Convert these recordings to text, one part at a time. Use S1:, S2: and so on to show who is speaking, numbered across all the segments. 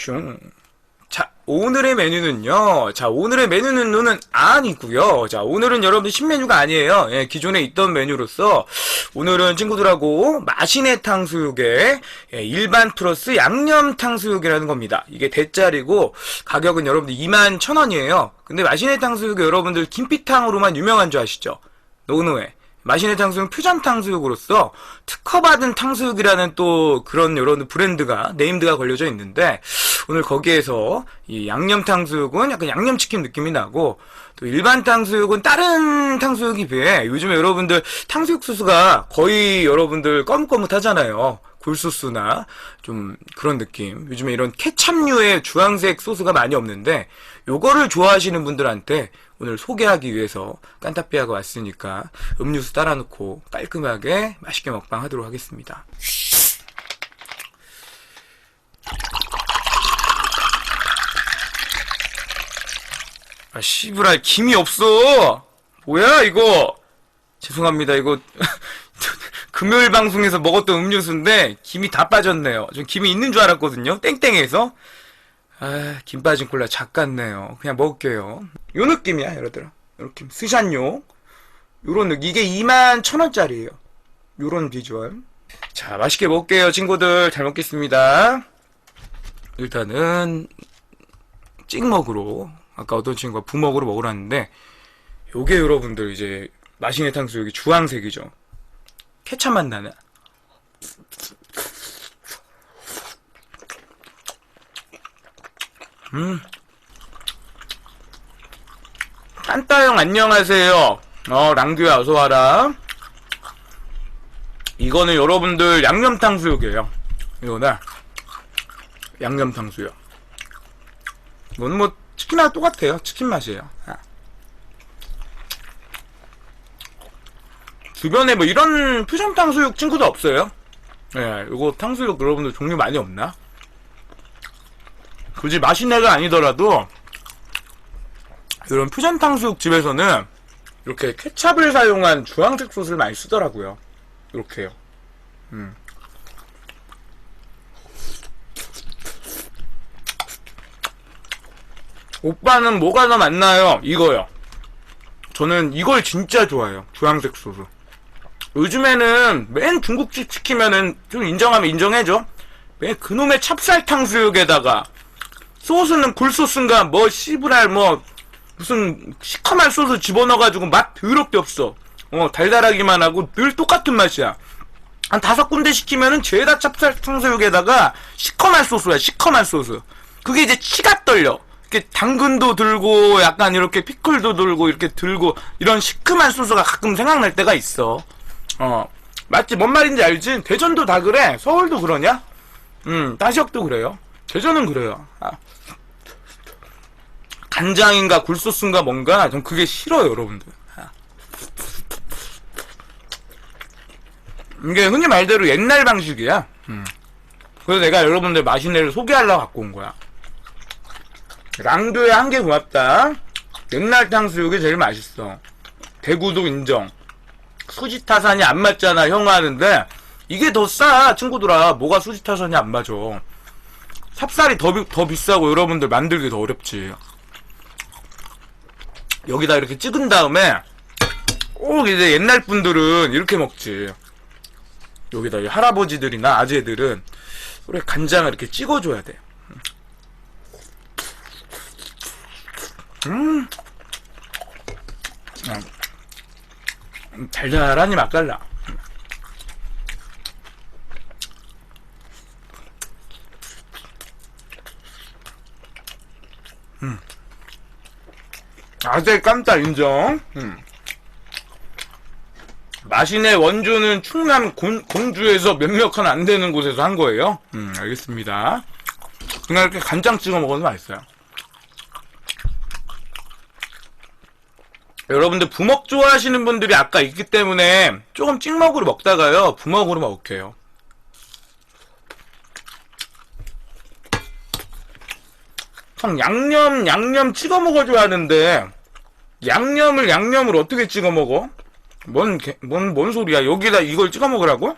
S1: 슝. 자, 오늘의 메뉴는요. 자, 오늘의 메뉴는 눈은 아니고요. 자, 오늘은 여러분들 신메뉴가 아니에요. 예, 기존에 있던 메뉴로서 오늘은 친구들하고 마시네 탕수육에 예, 일반 플러스 양념 탕수육이라는 겁니다. 이게 대짜리고 가격은 여러분들 2만 1,000원이에요. 근데 마시네 탕수육이 여러분들 김피탕으로만 유명한 줄 아시죠? 노노에. 마시네 탕수육 퓨전 탕수육으로서 특허받은 탕수육이라는 또 그런 여러분 브랜드가 네임드가 걸려져 있는데 오늘 거기에서 이 양념 탕수육은 약간 양념치킨 느낌이 나고 또 일반 탕수육은 다른 탕수육에 비해 요즘에 여러분들 탕수육 소스가 거의 여러분들 거뭇거뭇하잖아요. 굴소스나 좀 그런 느낌. 요즘에 이런 케찹류의 주황색 소스가 많이 없는데 요거를 좋아하시는 분들한테 오늘 소개하기 위해서 깐타삐아가 왔으니까 음료수 따라 놓고 깔끔하게 맛있게 먹방 하도록 하겠습니다. 아, 씨부랄, 김이 없어! 뭐야, 이거! 죄송합니다, 이거. 금요일 방송에서 먹었던 음료수인데, 김이 다 빠졌네요. 전 김이 있는 줄 알았거든요. 땡땡에서. 아, 김 빠진 콜라 작같네요. 그냥 먹을게요. 요 느낌이야, 여러분들. 요 느낌. 스샷용. 요런 느낌. 이게 2만 1,000원짜리예요. 요런 비주얼. 자, 맛있게 먹을게요, 친구들. 잘 먹겠습니다. 일단은, 찍먹으로. 아까 어떤 친구가 부먹으로 먹으라는데, 요게 여러분들 이제, 마시네 탕수육이 주황색이죠. 케찹 맛 나는. 음. 깐따형 안녕하세요. 어, 랑규야 어서와라. 이거는 여러분들 양념탕 수육이에요. 이거는 양념탕 수육. 이거는 뭐 치킨하고 똑같아요. 치킨 맛이에요. 아. 주변에 뭐 이런 퓨전 탕수육 친구도 없어요. 예, 이거 탕수육 여러분들 종류 많이 없나? 굳이 맛있네가 아니더라도 이런 퓨전 탕수육 집에서는 이렇게 케찹을 사용한 주황색 소스를 많이 쓰더라고요. 이렇게요. 음. 오빠는 뭐가 더 맞나요? 이거요. 저는 이걸 진짜 좋아해요. 주황색 소스. 요즘에는 맨 중국집 시키면은 좀 인정하면 인정해줘. 맨 그놈의 찹쌀 탕수육에다가 소스는 굴소스인가 뭐 씨부랄 뭐 무슨 시커먼 소스 집어넣어가지고 맛 더럽게 없어. 어 달달하기만 하고 늘 똑같은 맛이야. 한 다섯 군데 시키면은 죄다 찹쌀 탕수육에다가 시커먼 소스야 시커먼 소스. 그게 이제 치가 떨려. 이렇게 당근도 들고 약간 이렇게 피클도 들고 이렇게 들고 이런 시큼한 소스가 가끔 생각날 때가 있어. 어 맞지 뭔 말인지 알지? 대전도 다 그래. 서울도 그러냐? 음 따지역도 그래요. 대전은 그래요. 아. 간장인가 굴소스인가 뭔가? 전 그게 싫어요 여러분들. 아. 이게 흔히 말대로 옛날 방식이야. 음. 그래서 내가 여러분들 맛있네를 소개하려고 갖고 온 거야. 랑교에 한 개 고맙다. 옛날 탕수육이 제일 맛있어. 대구도 인정. 수지타산이 안 맞잖아 형 하는데. 이게 더 싸 친구들아. 뭐가 수지타산이 안 맞아. 삽살이 더, 비- 더 비싸고 여러분들 만들기 더 어렵지 여기다 이렇게 찍은 다음에 꼭 이제 옛날 분들은 이렇게 먹지. 여기다 이 할아버지들이나 아재들은 그래 간장을 이렇게 찍어줘야 돼. 음, 음, 달달하니 맛깔나. 아재 깜짝 인정. 음. 마신의 원조는 충남 곤, 공주에서 몇몇 칸 안 되는 곳에서 한 거예요. 음, 알겠습니다. 그냥 이렇게 간장 찍어 먹어도 맛있어요. 여러분들 부먹 좋아하시는 분들이 아까 있기 때문에 조금 찍먹으로 먹다가요 부먹으로 먹을게요. 형 양념 양념 찍어 먹어줘야 하는데 양념을 양념을 어떻게 찍어 먹어? 뭔 뭔 뭔 소리야? 여기다 이걸 찍어 먹으라고?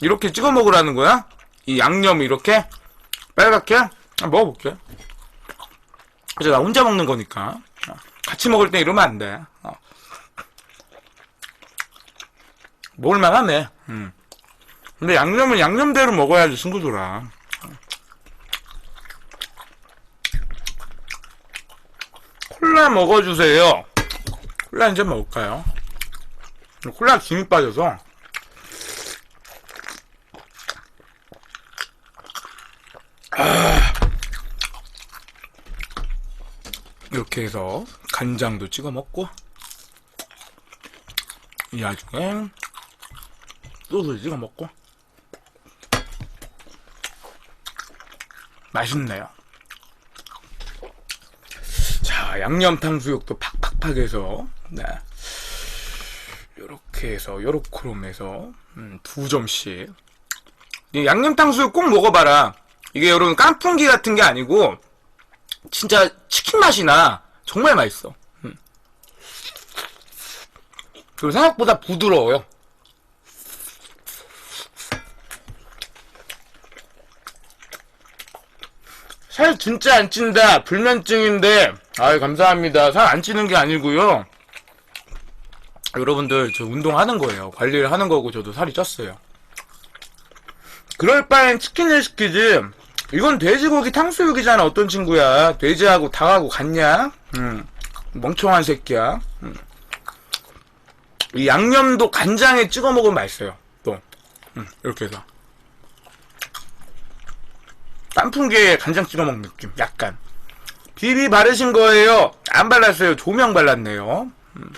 S1: 이렇게 찍어 먹으라는 거야? 이 양념 이렇게 빨갛게? 먹어볼게. 이제 나 혼자 먹는 거니까. 어, 같이 먹을 때 이러면 안 돼. 어. 먹을만 하네. 음. 근데 양념은 양념대로 먹어야지, 친구들아. 콜라 먹어주세요. 콜라 이제 먹을까요? 콜라 김이 빠져서. 이렇게 해서 간장도 찍어 먹고 이 와중에 소스 찍어 먹고 맛있네요. 자 양념 탕 수육도 팍팍팍 해서 네 요렇게 해서 요렇게롬해서 음, 두 점씩 이 양념 탕 수육 꼭 먹어봐라. 이게 여러분 깐풍기 같은 게 아니고 진짜 치킨 맛이 나. 정말 맛있어. 음. 그리고 생각보다 부드러워요. 살 진짜 안 찐다. 불면증인데. 아유, 감사합니다. 살 안 찌는 게 아니고요. 여러분들, 저 운동하는 거예요. 관리를 하는 거고, 저도 살이 쪘어요. 그럴 바엔 치킨을 시키지. 이건 돼지고기 탕수육이잖아. 어떤 친구야. 돼지하고 닭하고 같냐? 음. 멍청한 새끼야. 음. 이 양념도 간장에 찍어 먹으면 맛있어요. 또. 음, 이렇게 해서. 깐풍기에 간장 찍어 먹는 느낌. 약간. 비비 바르신 거예요? 안 발랐어요. 조명 발랐네요. 음.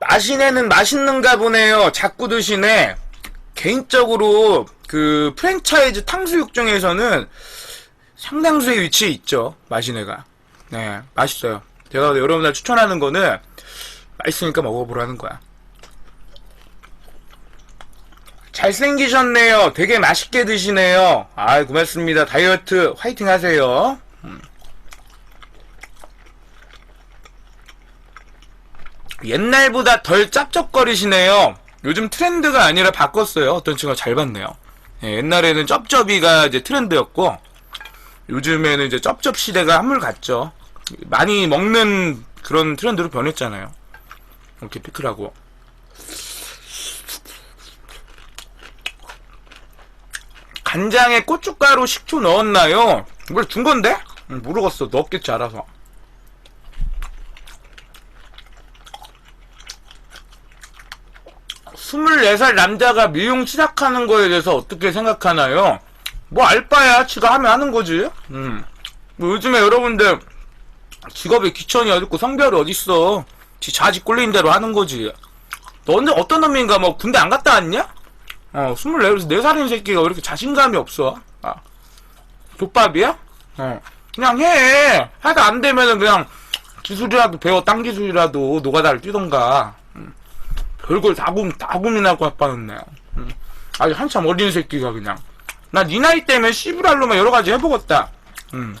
S1: 마시네는 맛있는가 보네요. 자꾸 드시네. 개인적으로 그 프랜차이즈 탕수육 중에서는 상당수의 위치에 있죠. 마시네가. 네, 맛있어요. 제가 여러분들 추천하는 거는 맛있으니까 먹어보라는 거야. 잘생기셨네요. 되게 맛있게 드시네요. 아, 고맙습니다. 다이어트 화이팅 하세요. 음. 옛날보다 덜 짭짭거리시네요. 요즘 트렌드가 아니라 바꿨어요. 어떤 친구가 잘 봤네요. 예, 옛날에는 쩝쩝이가 이제 트렌드였고, 요즘에는 이제 쩝쩝 시대가 한물 갔죠. 많이 먹는 그런 트렌드로 변했잖아요. 이렇게 피클하고. 간장에 고춧가루, 식초 넣었나요? 이걸 준 건데? 응, 모르겠어. 넣었겠지, 알아서. 스물네 살 남자가 미용 시작하는 거에 대해서 어떻게 생각하나요? 뭐 알바야, 지가 하면 하는 거지. 음. 뭐 요즘에 여러분들 직업에 귀천이 어딨고 성별이 어딨어. 지 자지 꼴린 대로 하는 거지. 너 언제 어떤 놈인가 뭐 군대 안 갔다 왔냐? 어, 24, 4살인 새끼가 왜 이렇게 자신감이 없어? 아, 족밥이야? 어, 그냥 해. 하다 안 되면은 그냥 기술이라도 배워, 딴 기술이라도 노가다를 뛰던가. 음. 별걸 다금, 다금이나고 아빠였네. 음. 아주 한참 어린 새끼가 그냥. 나니 나이 때문에 씨부랄로만 여러 가지 해보겠다. 음.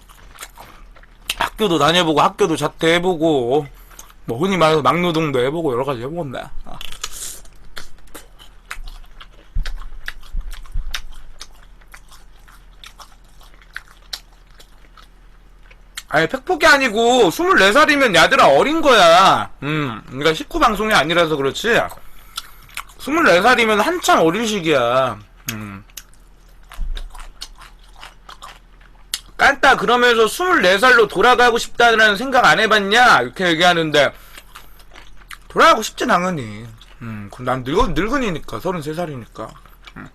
S1: 학교도 다녀보고, 학교도 자퇴해보고, 뭐, 흔히 말해서 막노동도 해보고, 여러 가지 해보겠네. 아. 아니, 팩폭이 아니고, 24살이면 야들아 어린 거야. 음, 그러니까 19 방송이 아니라서 그렇지. 24살이면 한참 어린 시기야. 음. 깐따 그러면서 24살로 돌아가고 싶다는 생각 안 해봤냐? 이렇게 얘기하는데, 돌아가고 싶진 당연히. 음, 그럼 난 늙어, 늙은이니까, 33살이니까. 음.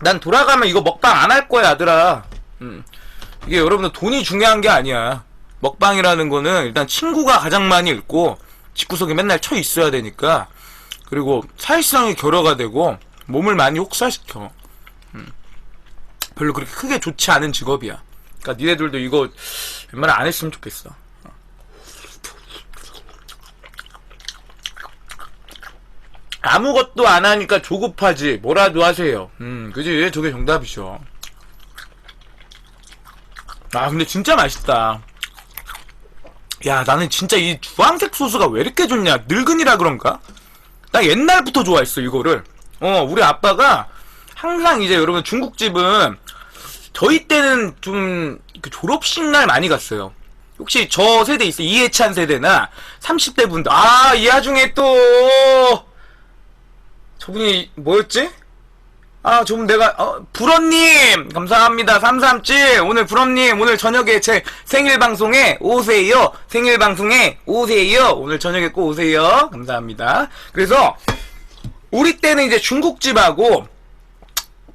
S1: 난 돌아가면 이거 먹방 안 할 거야, 아들아. 음. 이게 여러분들 돈이 중요한 게 아니야. 먹방이라는 거는 일단 친구가 가장 많이 있고 집구석에 맨날 처 있어야 되니까 그리고 사회성이 결여가 되고 몸을 많이 혹사시켜. 음. 별로 그렇게 크게 좋지 않은 직업이야. 그러니까 니네들도 이거 웬만하면 안 했으면 좋겠어. 아무것도 안 하니까 조급하지. 뭐라도 하세요. 음, 그지? 저게 정답이죠. 아, 근데 진짜 맛있다. 야, 나는 진짜 이 주황색 소스가 왜 이렇게 좋냐? 늙은이라 그런가? 나 옛날부터 좋아했어, 이거를. 어, 우리 아빠가 항상 이제 여러분 중국집은 저희 때는 좀그 졸업식 날 많이 갔어요. 혹시 저 세대 있어요? 이해찬 세대나 30대 분들. 아, 이 와중에 또, 저분이 뭐였지? 아, 좀 내가, 어, 불언님! 감사합니다. 337! 오늘 불언님, 오늘 저녁에 제 생일 방송에 오세요. 생일 방송에 오세요. 오늘 저녁에 꼭 오세요. 감사합니다. 그래서, 우리 때는 이제 중국집하고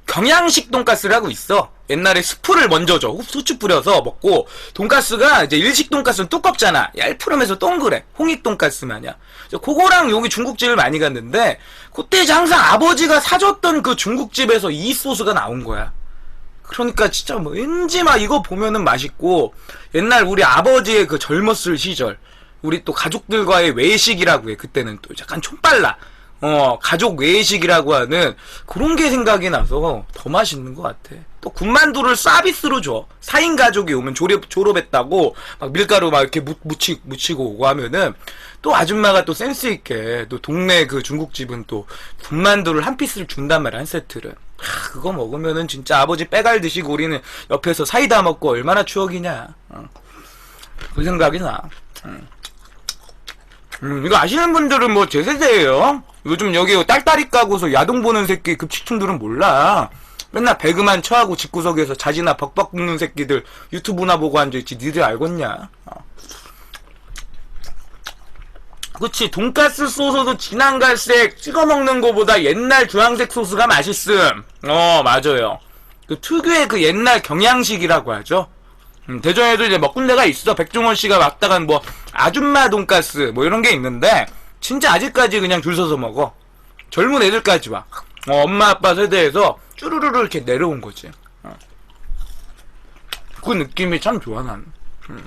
S1: 경양식 돈가스라고 있어. 옛날에 스프를 먼저 줘. 후추 뿌려서 먹고 돈가스가 이제 일식 돈가스는 두껍잖아. 얄푸름해서 동그래. 홍익 돈가스 마냥. 그래서 그거랑 여기 중국집을 많이 갔는데 그때 항상 아버지가 사줬던 그 중국집에서 이 소스가 나온 거야. 그러니까 진짜 뭐 왠지 막 이거 보면은 맛있고 옛날 우리 아버지의 그 젊었을 시절 우리 또 가족들과의 외식이라고 해 그때는 또 약간 촌빨라 어 가족 외식이라고 하는 그런 게 생각이 나서 더 맛있는 것 같아. 또 군만두를 서비스로 줘. 4인 가족이 오면 졸업, 졸업했다고 막 밀가루 막 이렇게 묻, 묻히, 묻히고 오고 하면은 또 아줌마가 또 센스 있게 또 동네 그 중국집은 또 군만두를 한 피스를 준단 말이야 한 세트를. 하, 그거 먹으면은 진짜 아버지 빼갈 드시고 우리는 옆에서 사이다 먹고 얼마나 추억이냐. 어. 그 생각이 나. 음. 음, 이거 아시는 분들은 뭐 제 세대예요 요즘 여기 딸딸이 까고서 야동 보는 새끼 급식충들은 몰라. 맨날 배그만 쳐하고 집구석에서 자지나 벅벅 굽는 새끼들 유튜브나 보고 앉아있지 니들 알겠냐? 어. 그치 돈가스 소스도 진한 갈색 찍어 먹는 거보다 옛날 주황색 소스가 맛있음. 어 맞아요. 그 특유의 그 옛날 경양식이라고 하죠. 음, 대전에도 이제 먹군 데가 있어. 백종원 씨가 왔다간 뭐 아줌마 돈가스 뭐 이런 게 있는데 진짜 아직까지 그냥 줄 서서 먹어 젊은 애들까지 와 어, 엄마 아빠 세대에서 쭈루루루 이렇게 내려온 거지 어. 그 느낌이 참 좋아 난 음.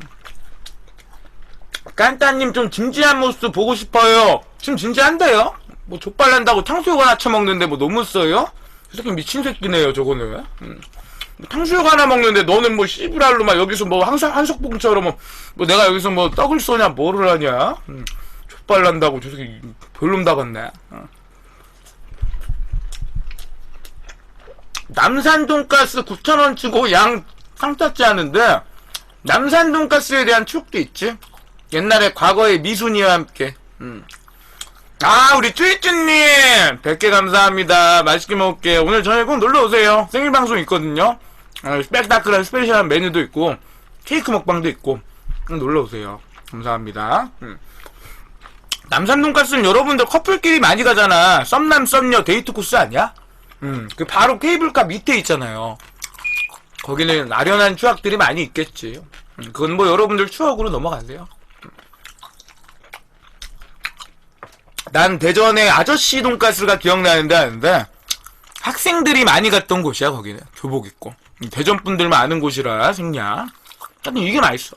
S1: 깐따님 좀 진지한 모습 보고 싶어요. 지금 진지한데요? 뭐 족발난다고 탕수육 하나 처먹는데 뭐 너무 써요? 이 새끼 미친 새끼네요 저거는. 음. 뭐 탕수육 하나 먹는데 너는 뭐 씨부랄로 막 여기서 뭐 항상 한석봉처럼 뭐, 뭐 내가 여기서 뭐 떡을 쏘냐 뭐를 하냐? 음. 족발난다고 저 새끼 별놈 다 같네. 어. 남산 돈가스 9,000원 치고 양 상타지 않은데 남산 돈가스에 대한 추억도 있지. 옛날에 과거의 미순이와 함께. 음. 아, 우리 쭈이쭈님! 100개 감사합니다. 맛있게 먹을게요. 오늘 저녁 꼭 놀러오세요. 생일방송 있거든요. 어, 스펙타클한 스페셜한 메뉴도 있고, 케이크 먹방도 있고, 꼭 놀러오세요. 감사합니다. 음. 남산 돈가스는 여러분들 커플끼리 많이 가잖아. 썸남, 썸녀 데이트 코스 아니야? 음, 그 바로 케이블카 밑에 있잖아요. 거기는 아련한 추억들이 많이 있겠지. 음, 그건 뭐 여러분들 추억으로 넘어가세요. 난 대전에 아저씨 돈가스가 기억나는데 하는데 학생들이 많이 갔던 곳이야 거기는 교복 입고 대전 분들만 아는 곳이라 생략 하여튼 이게 맛있어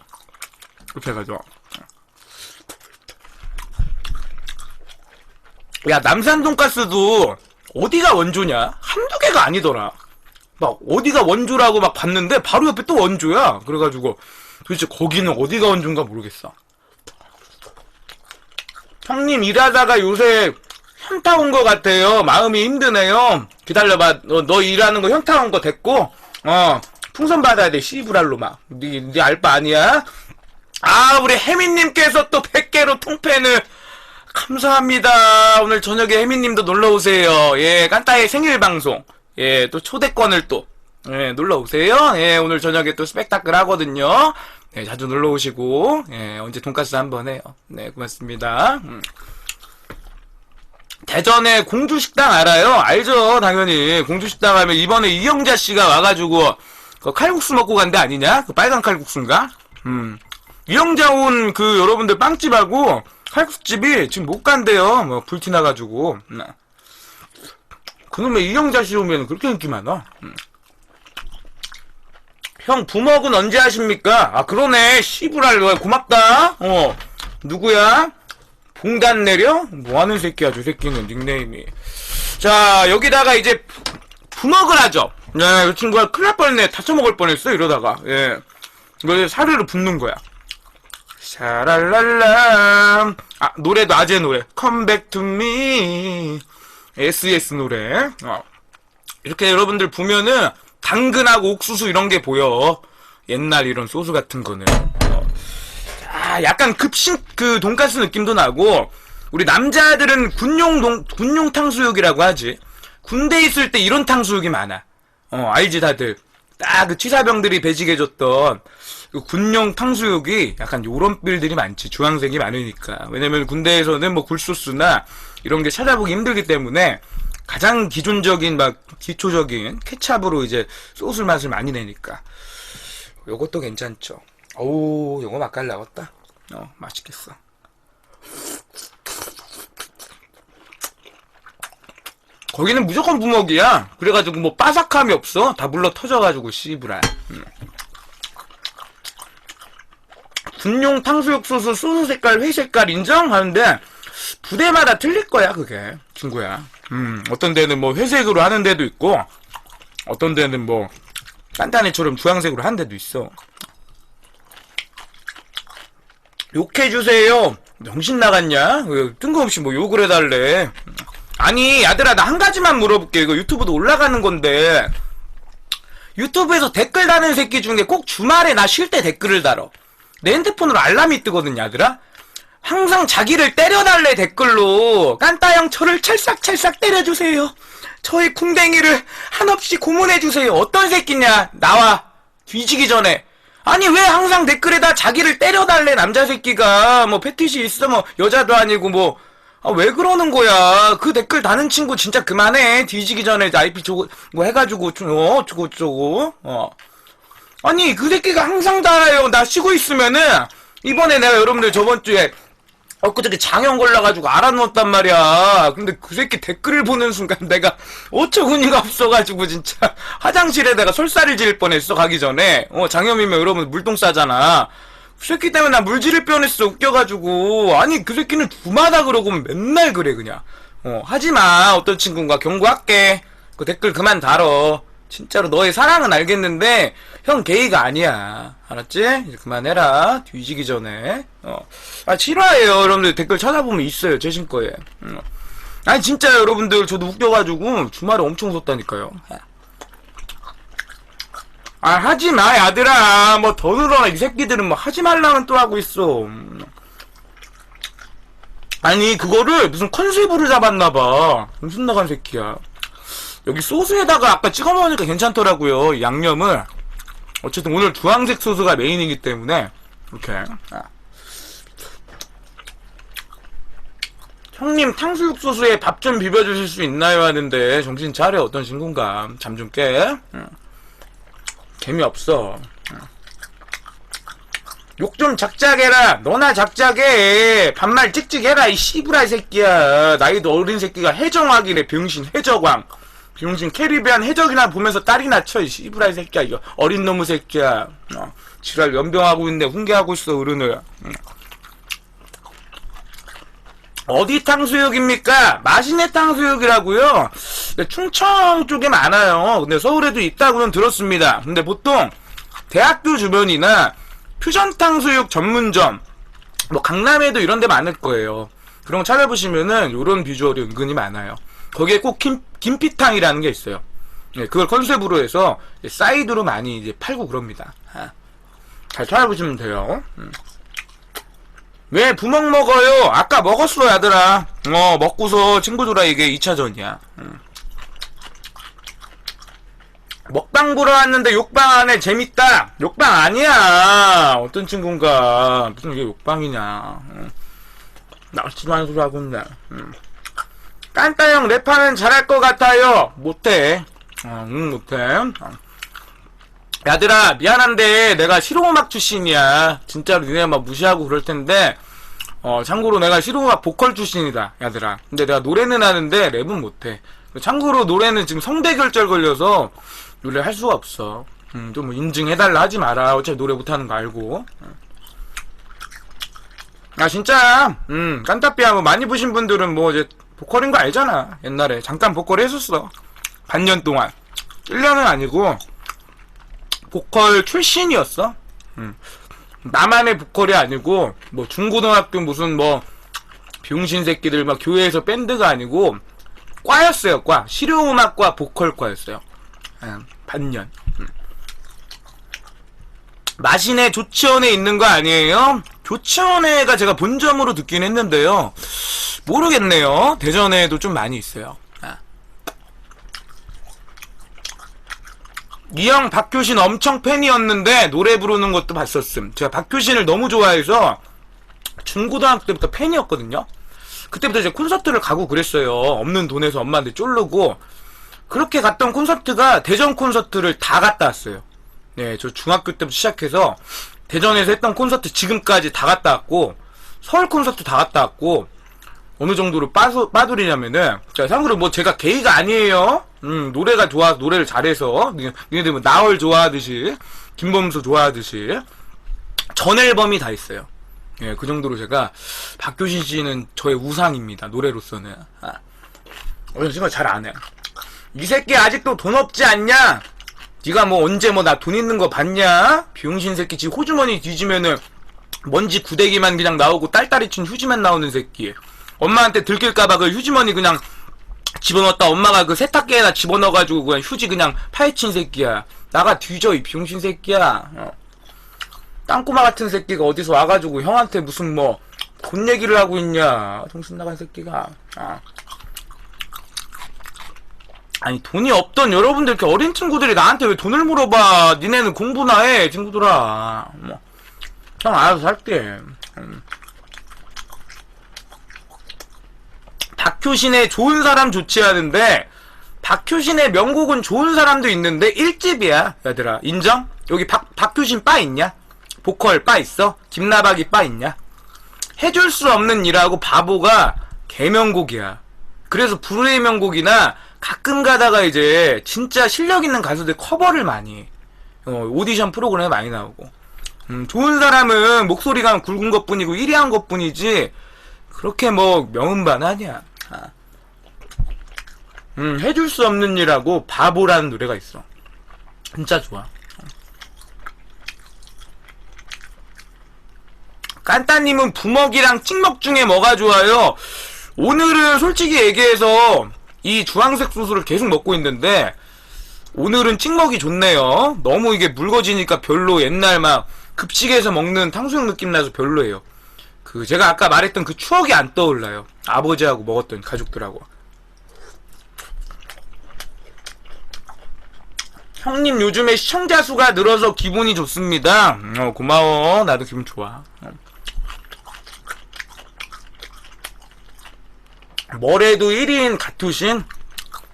S1: 그렇게 해가지고 야 남산 돈가스도 어디가 원조냐 한두 개가 아니더라 막 어디가 원조라고 막 봤는데 바로 옆에 또 원조야 그래가지고 도대체 거기는 어디가 원조인가 모르겠어 형님 일하다가 요새 현타 온것 같아요. 마음이 힘드네요. 기다려봐. 너, 너 일하는 거 현타 온 거 됐고, 어, 풍선 받아야 돼. 씨부랄로 막. 니, 니 알바 아니야? 아, 우리 혜민님께서 또 100개로 통팬을. 감사합니다. 오늘 저녁에 혜민님도 놀러 오세요. 예, 깐따의 생일 방송. 예, 또 초대권을 또. 예, 놀러 오세요. 예, 오늘 저녁에 또 스펙타클 하거든요. 네, 자주 놀러 오시고, 예, 언제 돈가스 한번 해요. 네, 고맙습니다. 음. 대전에 공주식당 알아요? 알죠, 당연히. 공주식당 하면 이번에 이영자 씨가 와가지고, 그 칼국수 먹고 간 데 아니냐? 그 빨간 칼국수인가? 음. 이영자 온 그 여러분들 빵집하고 칼국수집이 지금 못 간대요. 뭐, 불티나가지고. 음. 그놈의 이영자 씨 오면 그렇게 인기 많아. 음. 형 부먹은 언제 하십니까? 아 그러네 씨부랄 고맙다 어 누구야? 봉단 내려? 뭐하는 새끼야 저 새끼는 닉네임이 자 여기다가 이제 부먹을 하죠 네, 이 친구가 큰일 날 뻔했네 다쳐먹을 뻔했어 이러다가 예 이거 사르르 붓는 거야 샤랄랄라 아 노래도 아재 노래 컴백 투미 SES 노래 어. 이렇게 여러분들 보면은 당근하고 옥수수 이런 게 보여. 옛날 이런 소스 같은 거는. 어. 자, 약간 급식 그 돈가스 느낌도 나고 우리 남자들은 군용 동 군용 탕수육이라고 하지. 군대 있을 때 이런 탕수육이 많아. 어, 알지 다들. 딱 그 취사병들이 배식해줬던 그 군용 탕수육이 약간 요런 빌들이 많지. 주황색이 많으니까. 왜냐면 군대에서는 뭐 굴소스나 이런 게 찾아보기 힘들기 때문에 가장 기존적인 막 기초적인 케찹으로 이제 소스 맛을 많이 내니까. 요것도 괜찮죠. 오, 요거 맛깔 나왔다. 어, 맛있겠어. 거기는 무조건 부먹이야. 그래가지고 뭐 바삭함이 없어. 다 물러 터져가지고 씨부라. 음. 군용 탕수육 소스 소스 색깔 회 색깔 인정 하는데 부대마다 틀릴 거야 그게 친구야. 음 어떤 데는 뭐 회색으로 하는 데도 있고 어떤 데는 뭐 딴딴이처럼 주황색으로 하는 데도 있어. 욕해주세요. 정신 나갔냐? 왜 뜬금없이 뭐 욕을 해달래. 아니, 야들아, 나 한 가지만 물어볼게. 이거 유튜브도 올라가는 건데. 유튜브에서 댓글 다는 새끼 중에 꼭 주말에 나 쉴 때 댓글을 달어. 내 핸드폰으로 알람이 뜨거든, 야들아? 항상 자기를 때려달래 댓글로. 깐따형 저를 찰싹찰싹 때려주세요. 저의 궁뎅이를 한없이 고문해주세요. 어떤 새끼냐? 나와. 뒤지기 전에. 아니 왜 항상 댓글에다 자기를 때려달래 남자 새끼가 뭐 패티시 있어 뭐 여자도 아니고 뭐 아, 왜 그러는 거야? 그 댓글 다는 친구 진짜 그만해. 뒤지기 전에 IP 저거 뭐 해가지고 좀, 어 저거 저거 어 아니 그 새끼가 항상 달아요. 나 쉬고 있으면은 이번에 내가 여러분들 저번 주에 엊그저께 장염 걸려가지고 알아누웠단 말이야. 근데 그 새끼 댓글을 보는 순간 내가 어처구니가 없어가지고 진짜 화장실에 내가 설사를 지을 뻔했어 가기 전에. 어 장염이면 여러분 물똥 싸잖아. 그 새끼 때문에 나 물지를 뻔했어 웃겨가지고. 아니 그 새끼는 두마다 그러고 맨날 그래 그냥. 어 하지마 어떤 친구인가 경고할게. 그 댓글 그만 달어. 진짜로 너의 사랑은 알겠는데 형 게이가 아니야. 알았지? 이제 그만해라. 뒤지기 전에. 어. 아 실화예요. 여러분들 댓글 찾아보면 있어요. 제신 거에. 음. 아니 진짜 여러분들 저도 웃겨가지고 주말에 엄청 웃었다니까요. 아 하지마 야들아. 뭐 더 늘어나 이 새끼들은 뭐 하지 말라면 또 하고 있어. 음. 아니 그거를 무슨 컨셉으로 잡았나봐. 무슨 나간 새끼야. 여기 소스에다가 아까 찍어 먹으니까 괜찮더라고요. 양념을. 어쨌든 오늘 주황색 소스가 메인이기 때문에 이렇게. 아. 형님 탕수육 소스에 밥 좀 비벼주실 수 있나요? 하는데 정신 차려 어떤 친구인가 잠 좀 깨. 응. 재미없어. 욕 좀 작작해라. 너나 작작해. 반말 찍찍해라. 이 씨부라 새끼야. 나이도 어린 새끼가 해적왕이래. 병신 해적왕. 병신 캐리비안 해적이나 보면서 딸이나 쳐. 이 씨부라 새끼야. 이거 어린 놈의 새끼야. 어. 지랄 연병하고 있는데 훈계하고 있어 어른을. 응. 어디 탕수육입니까? 마시네 탕수육이라고요. 네, 충청 쪽에 많아요. 근데 서울에도 있다고는 들었습니다. 근데 보통 대학교 주변이나 퓨전 탕수육 전문점, 뭐 강남에도 이런 데 많을 거예요. 그런 거 찾아보시면은 이런 비주얼이 은근히 많아요. 거기에 꼭 김, 김피탕이라는 게 있어요. 네, 그걸 컨셉으로 해서 사이드로 많이 이제 팔고 그럽니다. 아, 잘 찾아보시면 돼요. 음. 왜 부먹 먹어요? 아까 먹었어, 야들아. 어, 먹고서 친구들아 이게 2차전이야. 음. 먹방 보러 왔는데 욕방 안에 재밌다. 욕방 아니야. 어떤 친구인가. 무슨 이게 욕방이냐. 음. 낚시만 소리 하고 있네. 음. 깐따 형 랩하면 잘할 것 같아요. 못해. 어, 응, 못해. 어. 야들아 미안한데 내가 실용음악 출신이야 진짜로 니네 막 무시하고 그럴 텐데 어 참고로 내가 실용음악 보컬 출신이다 야들아 근데 내가 노래는 하는데 랩은 못해 참고로 노래는 지금 성대결절 걸려서 노래 할 수가 없어 음, 좀뭐 인증해달라 하지 마라 어차피 노래 못하는 거 알고 아 진짜 음 깐따삐야 뭐 많이 보신 분들은 뭐 이제 보컬인 거 알잖아 옛날에 잠깐 보컬 했었어 반년 동안 1년은 아니고 보컬 출신이었어. 음. 나만의 보컬이 아니고 뭐 중고등학교 무슨 뭐 병신 새끼들 막 교회에서 밴드가 아니고 과였어요, 과. 실용음악과 보컬과였어요. 예, 반년. 음. 마신의 조치원에 있는 거 아니에요? 조치원에가 제가 본점으로 듣긴 했는데요. 모르겠네요. 대전에도 좀 많이 있어요. 아. 이형 박효신 엄청 팬이었는데 노래 부르는 것도 봤었음. 제가 박효신을 너무 좋아해서 중고등학교 때부터 팬이었거든요. 그때부터 이제 콘서트를 가고 그랬어요. 없는 돈에서 엄마한테 쫄르고 그렇게 갔던 콘서트가 대전 콘서트를 다 갔다 왔어요. 네, 저 중학교 때부터 시작해서 대전에서 했던 콘서트 지금까지 다 갔다 왔고 서울 콘서트 다 갔다 왔고 어느 정도로 빠수, 빠돌이냐면은 자, 참고로 뭐 제가 게이가 아니에요. 음, 노래가 좋아 노래를 잘해서 니- 니네들 뭐 나얼 좋아하듯이 김범수 좋아하듯이 전 앨범이 다 있어요. 예, 그 정도로 제가 박효신 씨는 저의 우상입니다. 노래로서는. 아. 어, 지금 잘안 해. 이 새끼 아직도 돈 없지 않냐? 네가 뭐 언제 뭐 나 돈 있는 거 봤냐? 병신 새끼 지금 호주머니 뒤지면은 먼지 구데기만 그냥 나오고 딸딸이 친 휴지만 나오는 새끼. 엄마한테 들킬까봐 그 휴지머니 그냥 집어넣었다 엄마가 그 세탁기에다 집어넣어가지고 그냥 휴지 그냥 파헤친 새끼야. 나가 뒤져 이 병신 새끼야. 어. 땅꼬마 같은 새끼가 어디서 와가지고 형한테 무슨 뭐 돈 얘기를 하고 있냐 정신 나간 새끼가 아. 아니 돈이 없던 여러분들 이렇게 어린 친구들이 나한테 왜 돈을 물어봐 니네는 공부나 해 친구들아 뭐. 형 알아서 살게 음. 박효신의 좋은 사람 좋지 않은데 박효신의 명곡은 좋은 사람도 있는데 1집이야 얘들아 인정? 여기 박, 박효신 빠 있냐? 보컬 빠 있어? 김나박이 빠 있냐? 해줄 수 없는 일하고 바보가 개명곡이야. 그래서 불후의 명곡이나 가끔 가다가 이제 진짜 실력 있는 가수들 커버를 많이 해. 어, 오디션 프로그램에 많이 나오고. 음, 좋은 사람은 목소리가 굵은 것 뿐이고 1위 한 것 뿐이지 그렇게 뭐 명음반 아니야. 아. 음, 해줄 수 없는 일하고 바보라는 노래가 있어. 진짜 좋아. 깐따님은 부먹이랑 찍먹 중에 뭐가 좋아요? 오늘은 솔직히 얘기해서 이 주황색 소스를 계속 먹고 있는데 오늘은 찍먹이 좋네요. 너무 이게 묽어지니까 별로 옛날 막 급식에서 먹는 탕수육 느낌 나서 별로예요. 그 제가 아까 말했던 그 추억이 안 떠올라요. 아버지하고 먹었던 가족들하고. 형님 요즘에 시청자 수가 늘어서 기분이 좋습니다. 어 고마워. 나도 기분 좋아. 뭐래도 1인 가투신?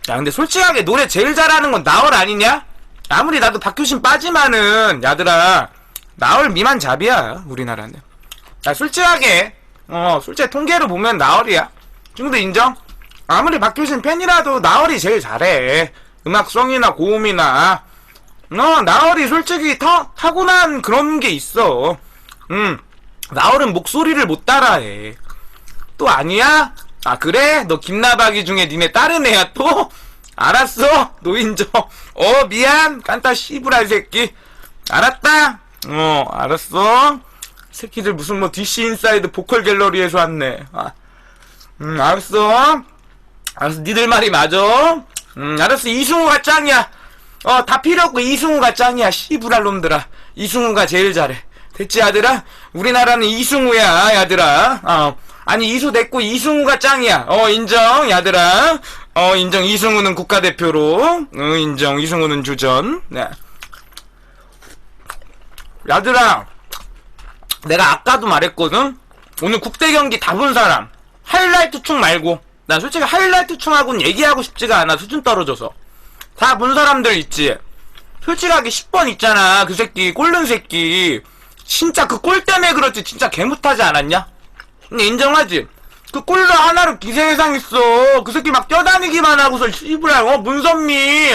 S1: 야, 근데 솔직하게 노래 제일 잘하는 건 나얼 아니냐? 아무리 나도 박효신 빠지만은, 야들아, 나얼 미만 잡이야, 우리나라는. 야, 솔직하게, 어, 솔직히 통계로 보면 나얼이야. 친구들 인정? 아무리 박효신 팬이라도 나얼이 제일 잘해. 음악성이나 고음이나. 어, 나얼이 솔직히 타, 타고난 그런 게 있어. 음, 나얼은 목소리를 못 따라해. 또 아니야? 아 그래? 너 김나박이 중에 니네 다른 애야 또? 알았어 노인정. 어 미안. 깐따 씨부랄 새끼. 알았다. 어 알았어. 새끼들 무슨 뭐 DC 인사이드 보컬 갤러리에서 왔네. 아, 음 알았어. 알았어 니들 말이 맞아. 음 알았어 이승우가 짱이야. 어 다 필요 없고 이승우가 짱이야 씨부랄 놈들아. 이승우가 제일 잘해. 됐지 아들아? 우리나라는 이승우야 야들아. 어 아니 이수 됐고 이승우가 짱이야. 어 인정 야들아. 어 인정 이승우는 국가대표로. 어 인정 이승우는 주전. 네. 야들아. 내가 아까도 말했거든. 오늘 국대 경기 다 본 사람. 하이라이트 충 말고. 난 솔직히 하이라이트 충하고는 얘기하고 싶지가 않아. 수준 떨어져서. 다 본 사람들 있지. 솔직하게 10번 있잖아. 그 새끼 꼴른 새끼. 진짜 그 꼴 때문에 그렇지. 진짜 개못하지 않았냐? 근데 인정하지? 그 꼴로 하나로 기세회상 있어. 그 새끼 막 뛰어다니기만 하고서 씨부랄 어 문선미.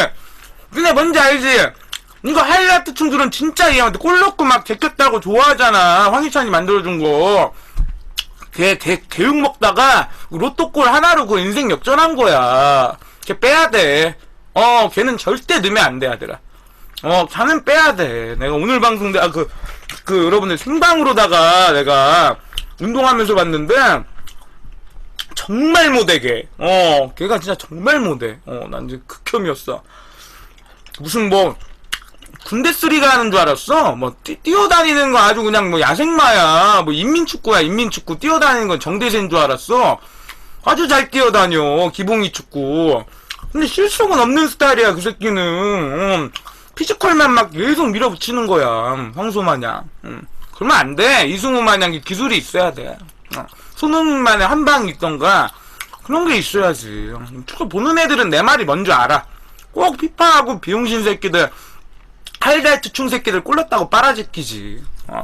S1: 근데 뭔지 알지? 이거 하이라이트 층들은 진짜 얘한테 골 넣고 막 제꼈다고 좋아하잖아. 황희찬이 만들어준 거. 걔, 걔, 개육 먹다가 로또골 하나로 그 인생 역전한 거야. 걔 빼야 돼. 어, 걔는 절대 넣으면 안 돼, 아들아. 어, 걔는 빼야 돼. 내가 오늘 방송 때, 아, 그, 그, 여러분들 생방으로다가 내가 운동하면서 봤는데, 정말 못해 걔. 어, 걔가 진짜 정말 못해. 어, 난 이제 극혐이었어. 무슨 뭐 군대 쓰리가 하는 줄 알았어. 뭐 뛰, 뛰어다니는 거 아주 그냥 뭐 야생마야. 뭐 인민축구야 인민축구. 뛰어다니는 건 정대세인 줄 알았어. 아주 잘 뛰어다녀 기봉이 축구. 근데 실속은 없는 스타일이야 그 새끼는. 음, 피지컬만 막 계속 밀어붙이는 거야. 음, 황소 마냥. 음. 그러면 안 돼. 이승우 마냥 기술이 있어야 돼. 어. 손흥민만의 한 방이 있던가 그런 게 있어야지. 음, 축구 보는 애들은 내 말이 뭔지 알아. 꼭 피파하고 비용신 새끼들 하이라이트 충 새끼들 꼴렸다고 빨아제끼지. 어.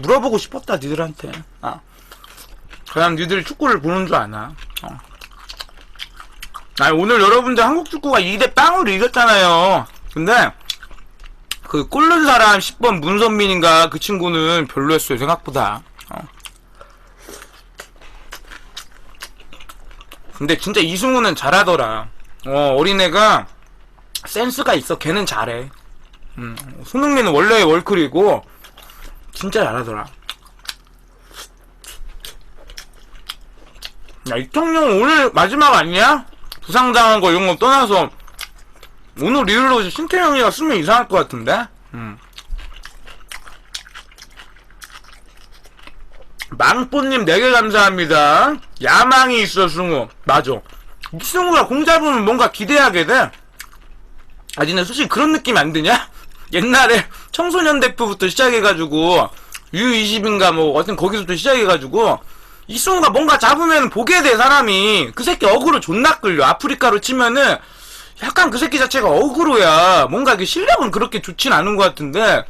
S1: 물어보고 싶었다 니들한테. 어. 그냥 니들 축구를 보는 줄 아나. 어. 아니 오늘 여러분들 한국 축구가 2대 빵으로 이겼잖아요. 근데 그 꼴른 사람 10번 문선민인가 그 친구는 별로였어요 생각보다. 어. 근데 진짜 이승우는 잘하더라. 어 어린애가 센스가 있어. 걔는 잘해. 음, 손흥민은 원래 월클이고 진짜 잘하더라. 야 이청용 오늘 마지막 아니야? 부상당한 거 이런 거 떠나서 오늘 리얼로 신태영이가 쓰면 이상할 것 같은데? 음. 망뽀님 4개 감사합니다. 야망이 있어, 승우. 맞아. 승우가 공 잡으면 뭔가 기대하게 돼. 아, 니네 솔직히 그런 느낌 안 드냐? 옛날에 청소년 대표부터 시작해가지고, U20인가 뭐, 어떤 거기서부터 시작해가지고, 이승우가 뭔가 잡으면 보게 돼, 사람이. 그 새끼 어그로 존나 끌려. 아프리카로 치면은, 약간 그 새끼 자체가 어그로야. 뭔가 그 실력은 그렇게 좋진 않은 것 같은데,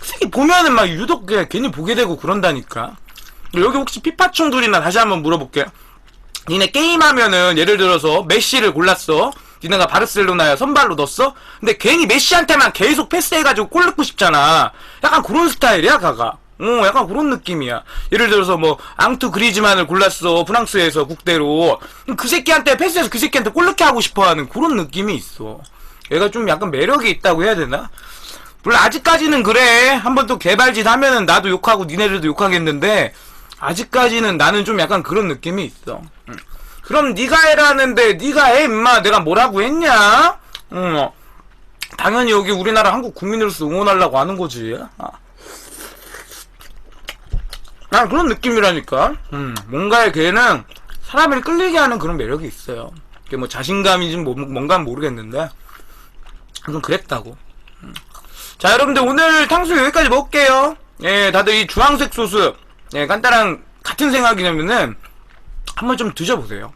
S1: 그 새끼 보면은 막 유독 그냥 괜히 보게 되고 그런다니까. 여기 혹시 피파충들이나 다시 한번 물어볼게. 니네 게임하면은 예를 들어서 메시를 골랐어. 니네가 바르셀로나에 선발로 넣었어? 근데 괜히 메시한테만 계속 패스해가지고 골 넣고 싶잖아. 약간 그런 스타일이야, 가가. 어, 약간 그런 느낌이야. 예를 들어서 뭐, 앙투 그리즈만을 골랐어. 프랑스에서 국대로. 그 새끼한테 패스해서 그 새끼한테 골 넣게 하고 싶어 하는 그런 느낌이 있어. 얘가 좀 약간 매력이 있다고 해야 되나? 물론 아직까지는 그래. 한번 또 개발짓 하면은 나도 욕하고 니네들도 욕하겠는데, 아직까지는 나는 좀 약간 그런 느낌이 있어. 응. 그럼 네가 해라는데 네가 해 임마 내가 뭐라고 했냐? 응. 어. 당연히 여기 우리나라 한국 국민으로서 응원하려고 하는 거지. 아. 난 그런 느낌이라니까. 음, 뭔가에 걔는 사람을 끌리게 하는 그런 매력이 있어요. 그게 뭐 자신감인지 뭐, 뭔가 모르겠는데 좀 그랬다고. 음. 자 여러분들 오늘 탕수육 여기까지 먹을게요. 예, 다들 이 주황색 소스 예, 간단한 같은 생각이냐면은 한번 좀 드셔보세요.